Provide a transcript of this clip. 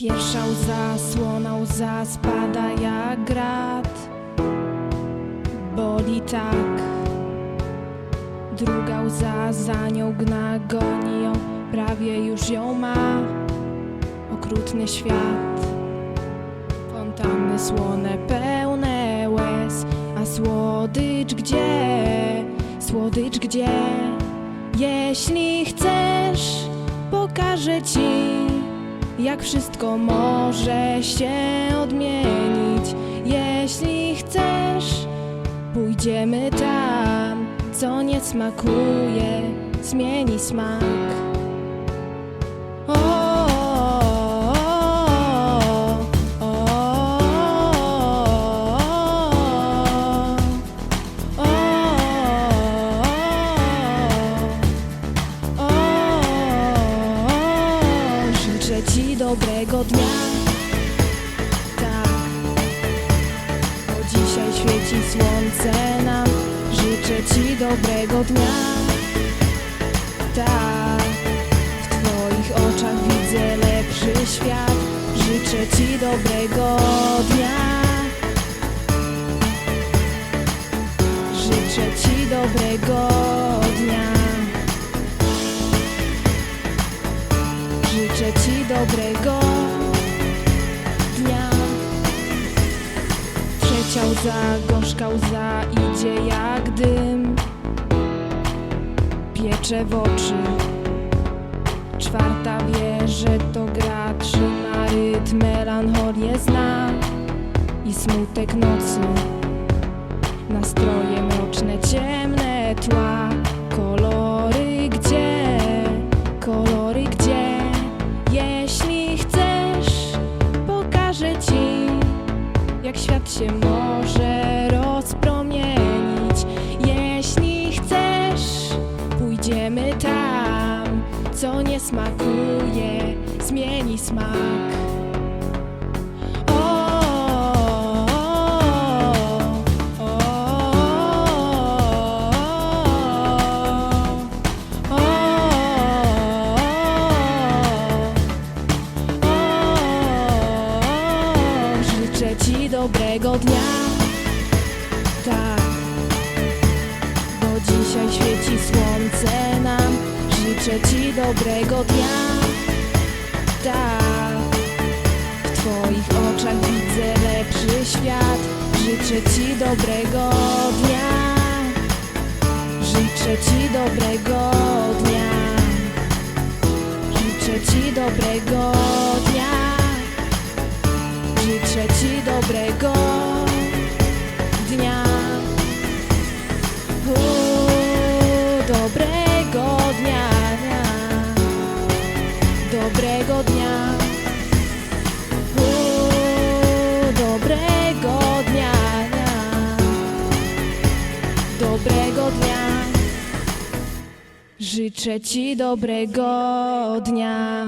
Pierwsza łza, słona łza spada jak grat. Boli tak. Druga łza za nią gna, goni ją Prawie już ją ma. Okrutny świat. Fontanny słone, pełne łez. A słodycz gdzie? Słodycz gdzie? Jeśli chcesz, pokażę ci jak wszystko może się odmienić. Jeśli chcesz, pójdziemy tam, co nie smakuje, zmieni smak. Życzę ci dobrego dnia. Tak, bo dzisiaj świeci słońce nam. Życzę ci dobrego dnia. Tak, w twoich oczach widzę lepszy świat. Życzę ci dobrego dnia. Życzę ci dobrego dnia. Życzę ci dobrego dnia. Trzecia łza, gorzka łza idzie jak dym. Piecze w oczy. Czwarta wie, że to gra, trzyma rytm, melancholię zna i smutek nocy. Nastroje mroczne, ciemne tła, jak świat się może rozpromienić. Jeśli chcesz, pójdziemy tam, co nie smakuje, zmieni smak. Dobrego dnia. Tak, bo dzisiaj świeci słońce nam. Życzę ci dobrego dnia. Tak, w twoich oczach widzę lepszy świat. Życzę ci dobrego dnia. Życzę ci dobrego dnia. Życzę ci dobrego Życzę ci dobrego dnia. Uuu, dobrego dnia, dnia. Dobrego dnia. Uuu, dobrego dnia, dnia. Dobrego dnia. Życzę ci dobrego dnia.